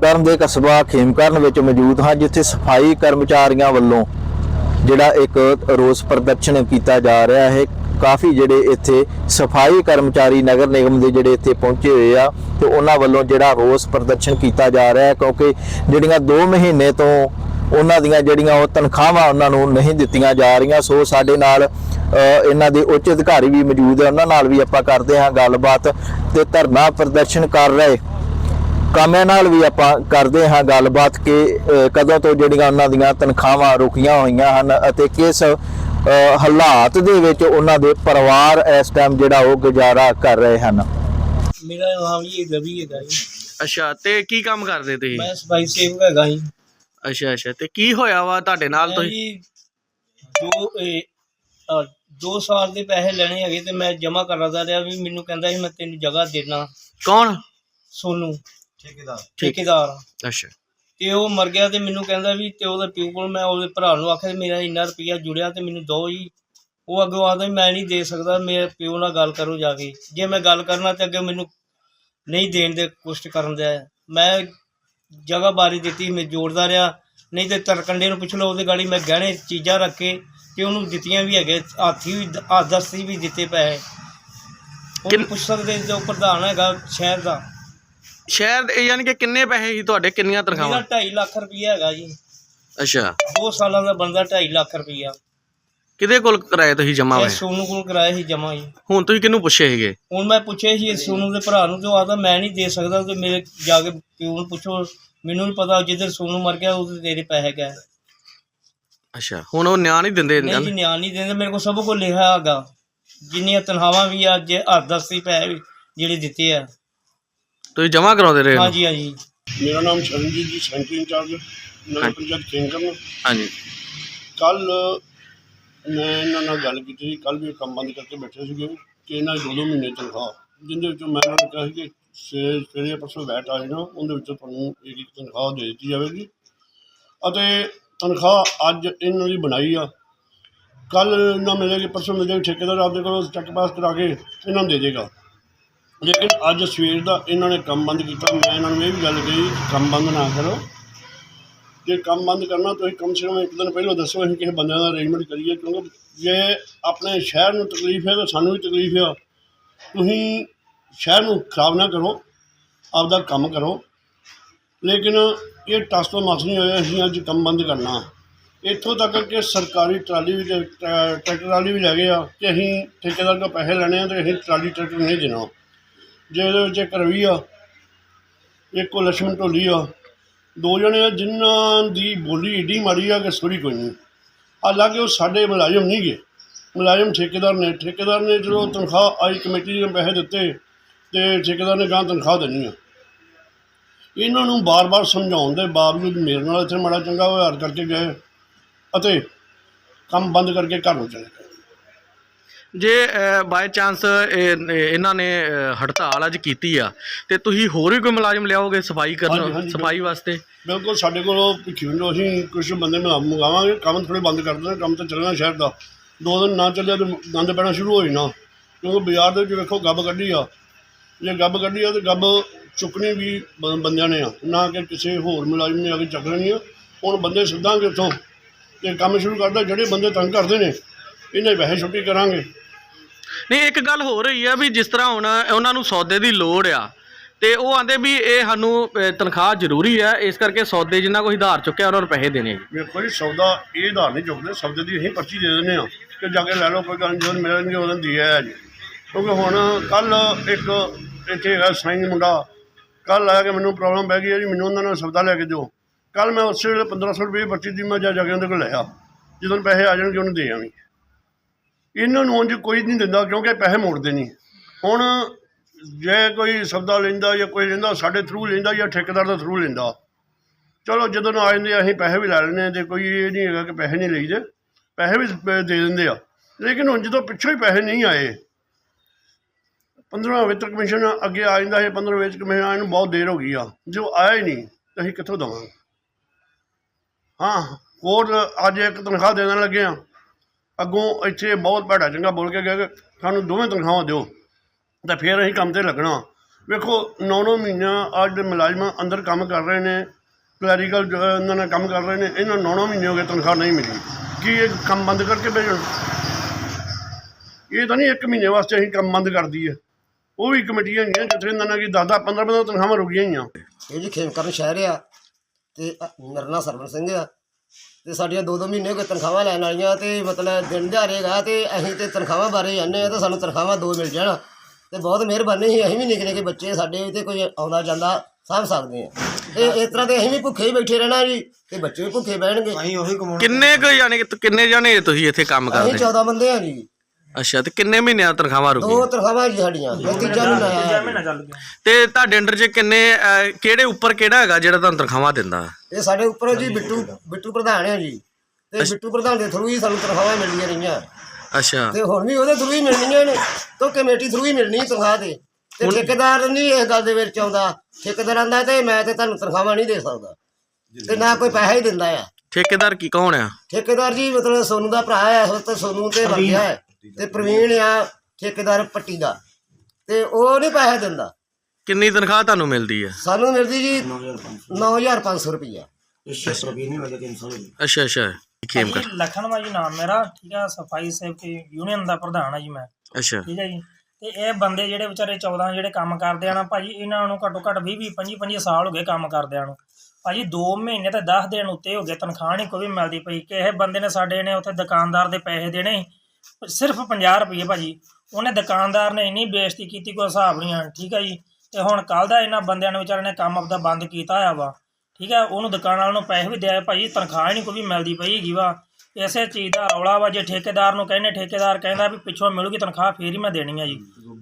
ਤਰਨਤਾਰਨ ਦੇ ਕਸਬਾ ਖੇਮਕਰਨ ਵਿੱਚ ਮੌਜੂਦ ਹਾਂ, ਜਿੱਥੇ ਸਫ਼ਾਈ ਕਰਮਚਾਰੀਆਂ ਵੱਲੋਂ ਜਿਹੜਾ ਇੱਕ ਰੋਸ ਪ੍ਰਦਰਸ਼ਨ ਕੀਤਾ ਜਾ ਰਿਹਾ ਹੈ। ਕਾਫੀ ਜਿਹੜੇ ਇੱਥੇ ਸਫ਼ਾਈ ਕਰਮਚਾਰੀ ਨਗਰ ਨਿਗਮ ਦੇ ਜਿਹੜੇ ਇੱਥੇ ਪਹੁੰਚੇ ਹੋਏ ਆ ਤੇ ਉਹਨਾਂ ਵੱਲੋਂ ਜਿਹੜਾ ਰੋਸ ਪ੍ਰਦਰਸ਼ਨ ਕੀਤਾ ਜਾ ਰਿਹਾ ਹੈ, ਕਿਉਂਕਿ ਜਿਹੜੀਆਂ 2 ਮਹੀਨੇ ਤੋਂ ਉਹਨਾਂ ਦੀਆਂ ਜਿਹੜੀਆਂ ਉਹ ਤਨਖਾਹਾਂ ਉਹਨਾਂ ਨੂੰ ਨਹੀਂ ਦਿੱਤੀਆਂ ਜਾ ਰਹੀਆਂ। ਸੋ ਸਾਡੇ ਨਾਲ ਇਹਨਾਂ ਦੇ ਉੱਚ ਅਧਿਕਾਰੀ ਵੀ ਮੌਜੂਦ ਹੈ। ਉਹਨਾਂ ਨਾਲ ਵੀ ਆਪਾਂ ਕਰਦੇ ਹਾਂ ਗੱਲਬਾਤ ਤੇ ਧਰਨਾ ਪ੍ਰਦਰਸ਼ਨ ਕਰ ਰਹੇ। ਕਾਮਿਆਂ ਨਾਲ ਵੀ ਆਪਾਂ ਕਰਦੇ ਹਾਂ ਗੱਲਬਾਤ ਕਿ ਕਦੋਂ ਤੋਂ ਜਿਹੜੀਆਂ ਉਹਨਾਂ ਦੀਆਂ ਤਨਖਾਹਾਂ ਰੁਕੀਆਂ ਹੋਈਆਂ ਹਨ ਅਤੇ ਕਿਸ ਹਾਲਾਤ ਦੇ ਵਿੱਚ ਉਹਨਾਂ ਦੇ ਪਰਿਵਾਰ ਇਸ ਟਾਈਮ ਜਿਹੜਾ ਉਹ ਗੁਜ਼ਾਰਾ ਕਰ ਰਹੇ ਹਨ। ਮੇਰਾ ਨਾਮ ਜੀ ਰਵੀ ਹੈਗਾ ਜੀ। ਅੱਛਾ ਤੇ ਕੀ ਕੰਮ ਕਰਦੇ ਤੁਸੀਂ? ਮੈਂ ਸਫ਼ਾਈ ਸੇਵਕ ਹੈਗਾ ਜੀ। ਅੱਛਾ ਅੱਛਾ ਤੇ ਕੀ ਹੋਇਆ ਵਾ ਤੁਹਾਡੇ ਨਾਲ ਮੈਂ ਤੁਸੀਂ ਜੀ ਦੋ ਇਹ, ਦੋ ਸਾਲ ਦੇ ਪੈਸੇ ਲੈਣੇ ਹੈਗੇ ਤੇ ਮੈਂ ਜਮਾ ਕਰਦਾ ਰਿਹਾ ਵੀ ਮੈਨੂੰ ਕਹਿੰਦਾ ਸੀ ਮੈਂ ਤੈਨੂੰ ਜਗ੍ਹਾ ਦੇਣਾ। ਕੌਣ? ਸੋਨੂੰ। ਠੇਕੇਦਾਰ। ਠੇਕੇਦਾਰ ਅੱਛਾ। ਤੇ ਉਹ ਮਰ ਗਿਆ ਤੇ ਮੈਨੂੰ ਕਹਿੰਦਾ ਵੀ ਤੇ ਉਹਦੇ ਪਿਓ ਕੋਲ ਮੈਂ ਉਹਦੇ ਭਰਾ ਨੂੰ ਆਖਿਆ ਵੀ ਮੇਰਾ ਇੰਨਾ ਰੁਪਈਆ ਜੁੜਿਆ ਤੇ ਮੈਨੂੰ ਦੋ ਜੀ ਉਹ ਅੱਗੋਂ ਆਦਾ ਮੈਂ ਨਹੀਂ ਦੇ ਸਕਦਾ ਮੇਰੇ ਪਿਓ ਨਾਲ ਗੱਲ ਕਰੋ ਜਾ ਕੇ। ਜੇ ਮੈਂ ਗੱਲ ਕਰਨਾ ਤੇ ਅੱਗੇ ਮੈਨੂੰ ਨਹੀਂ ਦੇਣ ਦੇ ਕੋਸ਼ਿਸ਼ ਕਰਨ ਦਿਆ। ਮੈਂ ਜਗ੍ਹਾ ਬਾਰੀ ਦਿੱਤੀ ਮੈਂ ਜੋੜਦਾ ਰਿਹਾ। ਨਹੀਂ ਤੇ ਤਰਕੰਡੇ ਨੂੰ ਪੁੱਛ ਲਓ ਉਹਦੇ ਗਾੜੀ ਮੈਂ ਗਹਿਣੇ ਚੀਜ਼ਾਂ ਰੱਖ ਕੇ ਤੇ ਉਹਨੂੰ ਦਿੱਤੀਆਂ ਵੀ ਹੈਗੇ ਹਾਥੀ ਵੀ ਹੱਥ ਦਸਤੀ ਵੀ ਦਿੱਤੇ ਪੈਸੇ ਉਹ ਕਿੰਨ- ਪੁੱਛ ਸਕਦੇ ਜੋ ਪ੍ਰਧਾਨ ਹੈਗਾ ਸ਼ਹਿਰ ਦਾ। ਸ਼ਹਿਰ ਯਾਨੀ ਕਿ ਕਿੰਨੇ ਪੈਸੇ ਸੀ ਤੁਹਾਡੇ? ਕਿੰਨੀਆਂ ਤਨਖਾਹਾਂ? 2.5 ਲੱਖ ਰੁਪਈਆ ਹੈਗਾ ਜੀ। ਅੱਛਾ। ਦੋ ਸਾਲਾਂ ਦਾ ਬੰਦਾ 2.5 ਲੱਖ ਰੁਪਈਆ। ਕਿਹਦੇ ਕੋਲ ਕਰਾਏ ਤੁਸੀਂ ਜਮਾ ਇਹ ਸੋਨੂੰ ਕੋਲ ਕਰਾਇਆ ਸੀ ਜਮਾ ਜੀ। ਹੁਣ ਤੁਸੀਂ ਕਿਹਨੂੰ ਪੁੱਛੇ ਸੀਗੇ? ਹੁਣ ਮੈਂ ਪੁੱਛਿਆ ਸੀ ਇਸ ਸੋਨੂੰ ਦੇ ਭਰਾ ਨੂੰ ਤੇ ਉਹ ਆਦਾ ਮੈਂ ਨਹੀਂ ਦੇ ਸਕਦਾ ਤੇ ਮੇਰੇ ਜਾ ਕੇ ਪਿਓ ਨੂੰ ਪੁੱਛੋ। ਮੈਨੂੰ ਨਹੀਂ ਪਤਾ ਜਿੱਧਰ ਸੋਨੂੰ ਮਰ ਗਿਆ ਉਹਦੇ ਤੇਰੇ ਪੈਸੇ ਗਏ। ਅੱਛਾ। ਹੁਣ ਉਹ ਨਿਆਂ ਨਹੀਂ ਦਿੰਦੇ ਨਹੀਂ ਜੀ ਨਿਆਂ ਨਹੀਂ ਦਿੰਦੇ। ਮੇਰੇ ਕੋਲ ਸਭ ਕੁਝ ਲਿਖਿਆ ਹੈਗਾ। ਜਿੰਨੀਆਂ ਤਨਖਾਹਾਂ ਵੀ ਆ ਜੇ ਹੱਥ ਦਸਤੀ ਪੈਸੇ ਵੀ ਜਿਹੜੇ ਦਿੱਤੇ ਆ। ਤੁਸੀਂ ਜਮਾ ਕਰਾਉਂਦੇ ਰਹੇ ਹੋ? ਹਾਂਜੀ ਹਾਂਜੀ। ਮੇਰਾ ਨਾਮ ਸ਼ਰਨਜੀਤ ਜੀ ਸੈਂਟਰੀ ਇੰਚਾਰਜ ਨਗਰ ਪੰਚਾਇਤ ਖੇਮਕਰਨ। ਹਾਂਜੀ। ਕੱਲ ਮੈਂ ਇਹਨਾਂ ਨਾਲ ਗੱਲ ਕੀਤੀ ਸੀ। ਕੱਲ ਵੀ ਇਹ ਕੰਮ ਬੰਦ ਕਰਕੇ ਬੈਠੇ ਸੀਗੇ ਕਿ ਇਹਨਾਂ ਦੀ ਦੋ ਦੋ ਮਹੀਨੇ ਤਨਖਾਹ ਜਿੰਦੇ ਵਿੱਚੋਂ ਮੈਂ ਇਹਨਾਂ ਨੂੰ ਕਿਹਾ ਸੀ ਕਿ ਸਵੇਰੇ ਸਵੇਰੇ ਪਰਸੋਂ ਵੈਟ ਆ ਜਾਣਾ ਉਹਦੇ ਵਿੱਚੋਂ ਤੁਹਾਨੂੰ ਇੱਕ ਇੱਕ ਤਨਖਾਹ ਦੇ ਦਿੱਤੀ ਜਾਵੇਗੀ। ਅਤੇ ਤਨਖਾਹ ਅੱਜ ਇਹਨਾਂ ਦੀ ਬਣਾਈ ਆ। ਕੱਲ ਇਹਨਾਂ ਮਿਲੇਗੀ ਪਰਸੋਂ ਮਿਲੇਗੀ ਠੇਕੇਦਾਰ ਆਪਦੇ ਕੋਲੋਂ ਚੈੱਕ ਪਾਸ ਕਰਾ ਕੇ ਇਹਨਾਂ ਨੂੰ ਦੇ ਦੇਗਾ। ਲੇਕਿਨ ਅੱਜ ਸਵੇਰ ਦਾ ਇਹਨਾਂ ਨੇ ਕੰਮ ਬੰਦ ਕੀਤਾ, ਮੈਂ ਇਹਨਾਂ ਨੂੰ ਇਹ ਵੀ ਗੱਲ ਕਹੀ, ਕੰਮ ਬੰਦ ਨਾ ਕਰੋ। ਜੇ ਕੰਮ ਬੰਦ ਕਰਨਾ, ਤੁਸੀਂ ਕਮ ਸੇ ਕਮ ਇੱਕ ਦਿਨ ਪਹਿਲਾਂ ਦੱਸੋ, ਅਸੀਂ ਕਿਸੇ ਬੰਦਿਆਂ ਦਾ ਅਰੇਂਜਮੈਂਟ ਕਰੀਏ, ਕਿਉਂਕਿ ਜੇ ਆਪਣੇ ਸ਼ਹਿਰ ਨੂੰ ਤਕਲੀਫ ਹੈ, ਤਾਂ ਸਾਨੂੰ ਵੀ ਤਕਲੀਫ ਆ ਤੁਸੀਂ ਸ਼ਹਿਰ ਨੂੰ ਖਰਾਬ ਨਾ ਕਰੋ, ਆਪਦਾ ਕੰਮ ਕਰੋ। ਲੇਕਿਨ ਇਹ ਟਸ ਤੋਂ ਮਸ ਨਹੀਂ ਹੋਇਆ, ਅਸੀਂ ਅੱਜ ਕੰਮ ਬੰਦ ਕਰਨਾ। ਇੱਥੋਂ ਤੱਕ ਕਿ ਸਰਕਾਰੀ ਟਰਾਲੀ ਵੀ ਤੇ- ਟਰੈਕਟਰ ਵਾਲੀ ਵੀ ਲੈ ਗਏ ਆ, ਕਿ ਅਸੀਂ ਠੇਕੇਦਾਰ ਤੋਂ ਪੈਸੇ ਲੈਣੇ ਆ, ਤੇ ਅਸੀਂ ਟਰਾਲੀ, ਟਰੈਕਟਰ ਨਹੀਂ ਦੇਣਾ। ਜਿਹਦੇ ਵਿੱਚ ਇੱਕ ਰਵੀ ਆ, ਇੱਕ ਉਹ ਲక్ష్ਮਣ ਢੋਲੀ ਆ, ਦੋ ਜਣੇ ਆ ਜਿਨ੍ਹਾਂ ਦੀ ਬੋਲੀ ਏਡੀ ਮਾੜੀ ਆ ਕਿ ਸੋਰੀ ਕੋਈ ਨਹੀਂ। ਹਾਲਾਂਕਿ ਉਹ ਸਾਡੇ ਮੁਲਾਜ਼ਮ ਨਹੀਂ ਗੇ। ਮੁਲਾਜ਼ਮ ਠੇਕੇਦਾਰ ਨੇ ਠੇਕੇਦਾਰ ਨੇ ਜਦੋਂ ਤਨਖਾਹ ਆਈ ਕਮੇਟੀ ਨੇ ਪੈਸੇ ਦਿੱਤੇ ਤੇ ਠੇਕੇਦਾਰ ਨੇ ਗਾਂ ਤਨਖਾਹ ਦੇਣੀ ਆ। ਇਹਨਾਂ ਨੂੰ ਬਾਰ-ਬਾਰ ਸਮਝਾਉਣ ਦੇ ਬਾਵਜੂਦ ਮੇਰੇ ਨਾਲ ਇੱਥੇ ਮਾੜਾ ਚੰਗਾ ਵਿਵਹਾਰ ਕਰਕੇ ਗਏ ਅਤੇ ਕੰਮ ਬੰਦ ਕਰਕੇ ਘਰ ਨੂੰ ਚਲੇ ਗਏ। ਜੇ ਬਾਈ ਚਾਂਸ ਇਹਨਾਂ ਨੇ ਹੜਤਾਲ ਅੱਜ ਕੀਤੀ ਆ ਤੇ ਤੁਸੀਂ ਹੋਰ ਵੀ ਕੋਈ ਮੁਲਾਜ਼ਮ ਲਿਆਓਗੇ ਸਫ਼ਾਈ ਹਾਂਜੀ, ਕਰਨ ਹਾਂਜੀ, ਸਫ਼ਾਈ ਵਾਸਤੇ? ਬਿਲਕੁਲ ਸਾਡੇ ਕੋਲੋਂ ਭਿੱਖੀ ਵਿੰਡੋ ਅਸੀਂ ਕੁਝ ਬੰਦੇ ਮਿਲਾ ਮੰਗਾਵਾਂਗੇ ਕੰਮ ਥੋੜੇ ਬੰਦ ਕਰ ਦੇਣਾ ਕੰਮ ਤਾਂ ਚੱਲਣਾ ਸ਼ਹਿਰ ਦਾ। ਦੋ ਦਿਨ ਨਾ ਚੱਲਿਆ ਤੇ ਗੰਦ ਪੈਣਾ ਸ਼ੁਰੂ ਹੋ ਜਾਣਾ। ਕਿਉਂਕਿ ਬਾਜ਼ਾਰ ਦੇ ਵਿੱਚ ਵੇਖੋ ਗੱਬ ਕੱਢੀ ਆ। ਜੇ ਗੱਬ ਕੱਢੀ ਆ ਤੇ ਗੱਬ ਚੁੱਕਣੀ ਵੀ ਬ- ਬੰਦਿਆਂ ਨੇ ਆ। ਨਾ ਕਿ ਕਿਸੇ ਹੋਰ ਮੁਲਾਜ਼ਮ ਨੇ ਆ ਕੇ ਚੱਕ ਲੈਣੀ ਆ। ਹੁਣ ਬੰਦੇ ਸਿੱਧਾਂਗੇ ਉੱਥੋਂ ਤੇ ਕੰਮ ਸ਼ੁਰੂ ਕਰਦਾ ਜਿਹੜੇ ਬੰਦੇ ਤੰਗ ਕਰਦੇ ਨੇ ਇਹਨਾਂ ਦੀ ਵੈਸੇ ਛੁੱਟੀ ਕਰਾਂਗੇ। ਨਹੀਂ ਇੱਕ ਗੱਲ ਹੋ ਰਹੀ ਆ ਵੀ ਜਿਸ ਤਰ੍ਹਾਂ ਹੁਣ ਉਹਨਾਂ ਨੂੰ ਸੌਦੇ ਦੀ ਲੋੜ ਆ ਤੇ ਉਹ ਆਂਦੇ ਵੀ ਇਹ ਸਾਨੂੰ ਅਹ, ਤਨਖਾਹ ਜ਼ਰੂਰੀ ਹੈ ਇਸ ਕਰਕੇ ਸੌਦੇ ਜਿੰਨਾ ਕੋਈ ਉਧਾਰ ਚੁੱਕਿਆ ਉਹਨਾਂ ਨੂੰ ਪੈਸੇ ਦੇਣੇ ਆ ਜੀ। ਵੇਖੋ ਜੀ ਸੌਦਾ ਇਹ ਆਧਾਰ ਨਹੀਂ ਚੁੱਕਦੇ ਸੌਦੇ ਦੀ ਅਸੀਂ ਪਰਚੀ ਦੇ ਦਿੰਦੇ ਹਾਂ ਕਿ ਜਾ ਕੇ ਲੈ ਲਓ ਕੋਈ ਗੱਲ ਨਹੀਂ ਜਦੋਂ ਮਿਲਣਗੇ ਉਹਨਾਂ ਦੀ ਹੈ ਜੀ। ਕਿਉਂਕਿ ਹੁਣ ਕੱਲ ਇੱਕ ਇੱਥੇ ਹੈਗਾ ਸਾਈਂ ਮੁੰਡਾ ਕੱਲ ਆਇਆ ਕਿ ਮੈਨੂੰ ਪ੍ਰੋਬਲਮ ਪੈ ਗਈ ਹੈ ਜੀ ਮੈਨੂੰ ਉਹਨਾਂ ਨਾਲ ਸੌਦਾ ਲੈ ਕੇ ਦਿਓ। ਕੱਲ ਮੈਂ ਉਸੇ ਵੇਲੇ 1500 ਰੁਪਏ ਪਰਚੀ ਦੀ ਮੈਂ ਜਾ ਜਾ ਕੇ ਉਹਦੇ ਕੋਲ ਲਿਆ ਜਦੋਂ ਪੈਸੇ ਆ ਜਾਣਗੇ ਉਹਨੂੰ ਦੇ ਆਵੀਂ। ਇਹਨਾਂ ਨੂੰ ਉਂਝ ਕੋਈ ਨਹੀਂ ਦਿੰਦਾ ਕਿਉਂਕਿ ਪੈਸੇ ਮੋੜਦੇ ਨਹੀਂ। ਹੁਣ ਜੇ ਕੋਈ ਸੌਦਾ ਲੈਂਦਾ ਜਾਂ ਕੋਈ ਲੈਂਦਾ, ਸਾਡੇ ਥਰੂ ਲੈਂਦਾ ਜਾਂ ਠੇਕੇਦਾਰ ਦੇ ਥਰੂ ਲੈਂਦਾ। ਚਲੋ ਜਦੋਂ ਆ ਜਾਂਦੇ ਅਸੀਂ ਪੈਸੇ ਵੀ ਲੈ ਲੈਂਦੇ ਹਾਂ ਤੇ ਕੋਈ ਇਹ ਨਹੀਂ ਹੈਗਾ ਕਿ ਪੈਸੇ ਨਹੀਂ ਲਈਦੇ। ਪੈਸੇ ਵੀ ਪ- ਦੇ ਦਿੰਦੇ ਆ। ਲੇਕਿਨ ਹੁਣ ਜਦੋਂ ਪਿੱਛੋਂ ਹੀ ਪੈਸੇ ਨਹੀਂ ਆਏ 15 ਵਿੱਤ ਕਮਿਸ਼ਨ ਅੱਗੇ ਆ ਜਾਂਦਾ ਹੈ 15 ਵਿੱਚ ਕਮਿਸ਼ਨ ਆਉਣ ਨੂੰ ਬਹੁਤ ਦੇਰ ਹੋ ਗਈ ਆ। ਜੋ ਆਇਆ ਹੀ ਨਹੀਂ, ਅਸੀਂ ਕਿੱਥੋਂ ਦੇਵਾਂਗੇ? ਹਾਂ ਹੋਰ ਅੱਜ ਇੱਕ ਤਨਖਾਹ ਦੇ ਦੇਣ ਲੱਗੇ ਆ। ਅੱਗੋਂ ਇੱਥੇ ਬਹੁਤ ਭੈੜਾ ਚੰਗਾ ਬੋਲ ਕੇ ਗਿਆ ਕਿ ਸਾਨੂੰ ਦੋਵੇਂ ਤਨਖਾਹਾਂ ਦਿਓ। ਤਾਂ ਫਿਰ ਅਸੀਂ ਕੰਮ ਤੇ ਲੱਗਣਾ। ਵੇਖੋ 9-9 ਮਹੀਨਾ ਅੱਜ ਦੇ ਮੁਲਾਜ਼ਮ ਅੰਦਰ ਕੰਮ ਕਰ ਰਹੇ ਨੇ ਕਲੈਰੀਕਲ ਇਹਨਾਂ ਹੈ ਨਾਲ ਕੰਮ ਕਰ ਰਹੇ ਨੇ, ਇਹਨਾਂ 9-9 ਮਹੀਨੇ ਹੋ ਗਏ ਤਨਖਾਹ ਨਹੀਂ ਮਿਲੀ। ਕੀ ਇਹ ਕੰਮ ਬੰਦ ਕਰਕੇ ਭੇਜਣ ਇਹ ਤਾਂ ਨਹੀਂ ਇੱਕ ਮਹੀਨੇ ਵਾਸਤੇ ਅਸੀਂ ਕੰਮ ਬੰਦ ਕਰ ਦਈਏ। ਉਹ ਵੀ ਕਮੇਟੀਆਂ ਹੈਗੀਆਂ ਜਿੱਥੇ ਇਹਨਾਂ ਨਾਲ ਕਿ 10-10 15-15 ਤਨਖਾਹਾਂ ਰੁਕੀਆਂ ਹੋਈਆਂ ਇਹ ਜੀ ਖੇਮਕਰਨ ਸ਼ਹਿਰ ਆ ਤੇ ਅ- ਮੇਰਾ ਨਾਂ ਸਿੰਘ ਆ। ਤੇ ਸਾਡੀਆਂ ਦੋ ਦੋ ਮਹੀਨੇ ਹੋ ਗਏ ਤਨਖਾਹਾਂ ਲੈਣ ਵਾਲੀਆਂ ਤੇ ਮਤਲਬ ਦਿਨ ਦਿਹਾੜੇਗਾ ਤੇ ਅਸੀਂ ਤੇ ਤਨਖਾਹਾਂ ਬਾਰੇ ਜਾਂਦੇ ਆ ਤੇ ਸਾਨੂੰ ਤਨਖਾਹਾਂ ਦੋ ਮਿਲ ਜਾਣ ਤੇ ਬਹੁਤ ਮਿਹਰਬਾਨੀ ਸੀ ਅਸੀਂ ਵੀ ਨਿੱਕੇ ਨਿੱਕੇ ਬੱਚੇ ਸਾਡੇ ਤੇ ਕੋਈ ਆਉਂਦਾ ਜਾਂਦਾ ਸਾਂਭ ਸਕਦੇ ਆ ਤੇ ਇਸ ਤਰ੍ਹਾਂ ਤੇ ਅਸੀਂ ਵੀ ਭੁੱਖੇ ਹੀ ਬੈਠੇ ਰਹਿਣਾ ਜੀ ਤੇ ਬੱਚੇ ਵੀ ਭੁੱਖੇ ਬਹਿਣਗੇ। ਕਿੰਨੇ ਕੁ ਯਾਨੀ ਕਿ ਕਿੰਨੇ ਜਾਣੇ ਤੁਸੀਂ ਇੱਥੇ ਕੰਮ ਅਸੀਂ ਕਰਦੇ? 14 ਬੰਦੇ ਆ ਜੀ। ਅੱਛਾ ਤੇ ਕਿੰਨੇ ਮਹੀਨਿਆਂ ਤਨਖਾਹਾਂ ਦੋ ਰੁਕੀਆਂ ਤਨਖਾਹਾਂ ਜੀ ਸਾਡੀਆਂ ਇਹ ਤੀਜਾ ਮਹੀਨਾ ਆਇਆ। ਜੀ। ਤੇ ਤੁਹਾਡੇ ਅੰਡਰ 'ਚ ਕਿੰਨੇ ਅਹ, ਕਿਹੜੇ ਉੱਪਰ ਕਿਹੜਾ ਹੈਗਾ ਜਿਹੜਾ ਤੁਹਾਨੂੰ ਤਨਖਾਹਾਂ ਦਿੰਦਾ? ਇਹ ਸਾਡੇ ਉੱਪਰ ਜੀ ਬਿੱਟੂ ਬਿੱਟੂ ਪ੍ਰਧਾਨ ਆ ਜੀ। ਤੇ ਬਿੱਟੂ ਪ੍ਰਧਾਨ ਦੇ ਥਰੂ ਹੀ ਸਾਨੂੰ ਤਨਖਾਹਾਂ ਮਿਲਦੀਆਂ ਰਹੀਆਂ। ਅੱਛਾ। ਤੇ ਹੁਣ ਵੀ ਉਹਦੇ ਥਰੂ ਹੀ ਮਿਲਣੀਆਂ ਨੇ ਤੋਂ ਕਮੇਟੀ ਥਰੂ ਹੀ ਮਿਲਣੀ ਤਨਖਾਹ ਤੇ। ਤੇ ਠੇਕੇਦਾਰ ਨਹੀਂ ਇਸ ਗੱਲ ਦੇ ਵਿੱਚ ਆਉਂਦਾ। ਠੇਕੇਦਾਰ ਆਂਦਾ ਤੇ ਮੈਂ ਤੇ ਤੁਹਾਨੂੰ ਤਨਖਾਹਾਂ ਨਹੀਂ ਦੇ ਸਕਦਾ। ਤੇ ਨਾ ਕੋਈ ਪੈਸਾ ਹੀ ਦਿੰਦਾ ਆ। ਠੇਕੇਦਾਰ ਕੀ ਕੌਣ ਆ? ਠੇਕੇਦਾਰ ਜੀ ਮਤਲਬ ਸੋਨੂ ਦਾ ਭਰਾ ਆ ਇਸ ਵਕਤ ਸੋਨੂ ਤੇ ਵਰਗਿਆ ਹੈ ਤੇ ਪ੍ਰਵੀਨ ਆ ਠੇਕੇਦਾਰ ਪੱਟੀ ਦਾ। ਤੇ ਉਹ ਨਹੀਂ ਪੈਸਾ ਦਿੰਦਾ। ਕਿੰਨੀ ਤਨਖਾਹ ਤੁਹਾਨੂੰ ਮਿਲਦੀ ਹੈ ਸਾਨੂੰ ਮਿਲਦੀ ਜੀ 9500 ਰੁਪਈਆ। ਅੱਛਾ ਅੱਛਾ ਖੇਮ ਕਰ ਜੀ ਲਖਨਵਾ ਜੀ ਨਾਮ ਮੇਰਾ ਠੀਕ ਆ ਸਫ਼ਾਈ ਸੇਵਕੀ ਯੂਨੀਅਨ ਦਾ ਪ੍ਰਧਾਨ ਆ ਜੀ ਮੈਂ। ਅੱਛਾ। ਠੀਕ ਹੈ ਜੀ। ਤੇ ਇਹ ਬੰਦੇ ਜਿਹੜੇ ਵਿਚਾਰੇ 14 ਜਿਹੜੇ ਕੰਮ ਕਰਦੇ ਆ ਨਾ ਭਾਜੀ ਇਹਨਾਂ ਨੂੰ ਘੱਟੋ ਘੱਟ 20 20 25 25 ਸਾਲ ਹੋ ਗਏ ਕੰਮ ਕਰਦਿਆਂ ਨੂੰ। ਭਾਜੀ 2 ਮਹੀਨੇ ਤੇ 10 ਦਿਨ ਉੱਤੇ ਹੋ ਗਏ ਤਨਖਾਹ ਨਹੀਂ ਕੋਈ ਮਿਲਦੀ ਪਈ। ਕਿਸੇ ਬੰਦੇ ਨੇ ਸਾਡੇ ਨੇ ਉੱਥੇ ਦੁਕਾਨਦਾਰ ਦੇ ਪੈਸੇ ਦੇਣੇ ਸਿਰਫ 50 ਰੁਪਏ ਭਾਜੀ। ਉਹਨੇ ਦੁਕਾਨਦਾਰ ਨੇ ਇੰਨੀ ਬੇਇੱਜ਼ਤੀ ਕੀਤੀ ਕੋਈ ਹਿਸਾਬ ਨਹੀਂ ਆ, ਠੀਕ ਹੈ ਜੀ। ਤੇ ਹੁਣ ਕੱਲ ਦਾ ਇਹਨਾਂ ਬੰਦਿਆਂ ਨੇ ਵਿਚਾਰਿਆਂ ਨੇ ਕੰਮ ਆਪਦਾ ਬੰਦ ਕੀਤਾ ਹੋਇਆ ਵਾ, ਠੀਕ ਹੈ ਉਹਨੂੰ ਦੁਕਾਨ ਵਾਲਿਆਂ ਨੂੰ ਪੈਸੇ ਵੀ ਦਿਆ ਭਾਜੀ ਤਨਖਾਹ ਹੀ ਨਹੀਂ ਕੋਈ ਵੀ ਮਿਲਦੀ ਪਈ ਹੈਗੀ ਵਾ। ਇਸੇ ਚੀਜ਼ ਦਾ ਰੌਲਾ ਵਾ, ਜੇ ਠੇਕੇਦਾਰ ਨੂੰ ਕਹਿੰਦੇ, ਠੇਕੇਦਾਰ ਕਹਿੰਦਾ ਵੀ ਪਿੱਛੋਂ ਮਿਲੂਗੀ ਤਨਖਾਹ, ਫੇਰ ਹੀ ਮੈਂ ਦੇਣੀ ਆ ਜੀ।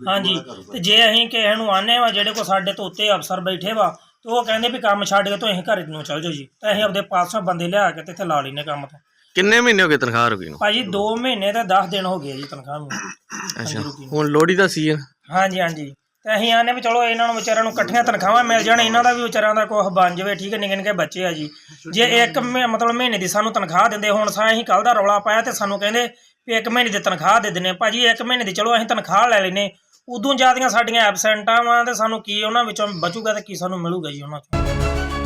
ਹਾਂਜੀ, ਤੇ ਜੇ ਅਸੀਂ ਕਿਸੇ ਨੂੰ ਆਨੇ ਵਾ, ਜਿਹੜੇ ਕੋ ਸਾਡੇ ਤੋਂ ਉੱਤੇ ਅਫਸਰ ਬੈਠੇ ਵਾ, ਤੇ ਉਹ ਕਹਿੰਦੇ ਵੀ ਕੰਮ ਛੱਡ ਕੇ ਤੁਸੀਂ ਘਰ ਨੂੰ ਚੱਲ ਜਾਓ ਜੀ। ਤਾਂ ਅਸੀਂ ਆਪਦੇ ਪਾਸੋਂ ਬੰਦੇ ਲਿਆ ਕੇ ਤੇ ਇੱਥੇ ਲਾ ਲੈਨੇ ਕੰਮ ਤੋਂ। ਕਿੰਨੇ ਮਹੀਨੇ ਹੋ ਗਏ ਤਨਖਾਹ ਰੁਕੀ ਨੂੰ? ਭਾਜੀ 2 ਮਹੀਨੇ ਤੇ 10 ਦਿਨ ਹੋ ਗਏ ਜੀ ਤਨਖਾਹ ਨੂੰ। ਅੱਛਾ। ਹੁਣ ਲੋਹੜੀ ਦਾ ਸੀਜ਼ਨ। ਹਾਂਜੀ ਹਾਂਜੀ। ਤੇ ਅਸੀਂ ਆਨੇ ਵੀ ਚਲੋ ਇਹਨਾਂ ਨੂੰ ਵਿਚਾਰਿਆਂ ਨੂੰ ਇਕੱਠੀਆਂ ਤਨਖਾਹਾਂ ਮਿਲ ਜਾਣ ਇਹਨਾਂ ਦਾ ਵੀ ਵਿਚਾਰਿਆਂ ਦਾ ਕੁਛ ਬਣ ਜਾਵੇ ਠੀਕ ਹੈ ਨਿੱਕੇ ਨਿੱਕੇ ਬੱਚੇ ਆ ਜੀ। ਜੇ ਇੱਕ ਮਹੀ- ਮਤਲਬ ਮਹੀਨੇ ਦੀ ਸਾਨੂੰ ਤਨਖਾਹ ਦਿੰਦੇ ਹੁਣ ਸਾ ਅਸੀਂ ਕੱਲ ਦਾ ਰੌਲਾ ਪਾਇਆ ਤੇ ਸਾਨੂੰ ਕਹਿੰਦੇ ਵੀ ਇੱਕ ਮਹੀਨੇ ਦੀ ਤਨਖਾਹ ਦੇ ਦਿੰਨੇ ਭਾਜੀ ਇੱਕ ਮਹੀਨੇ ਦੀ ਚਲੋ ਅਸੀਂ ਤਨਖਾਹ ਲੈ ਲੈਨੇ ਉਦੋਂ ਜ਼ਿਆਦੀਆਂ ਸਾਡੀਆਂ ਐਬਸੈਂਟਾਂ ਵਾਂ ਤੇ ਸਾਨੂੰ ਕੀ ਉਹਨਾਂ ਵਿੱਚੋਂ ਬਚੂਗਾ ਤੇ ਕੀ ਸਾਨੂੰ ਮਿਲੂਗਾ ਜੀ ਉਹਨਾਂ ਚੋਂ।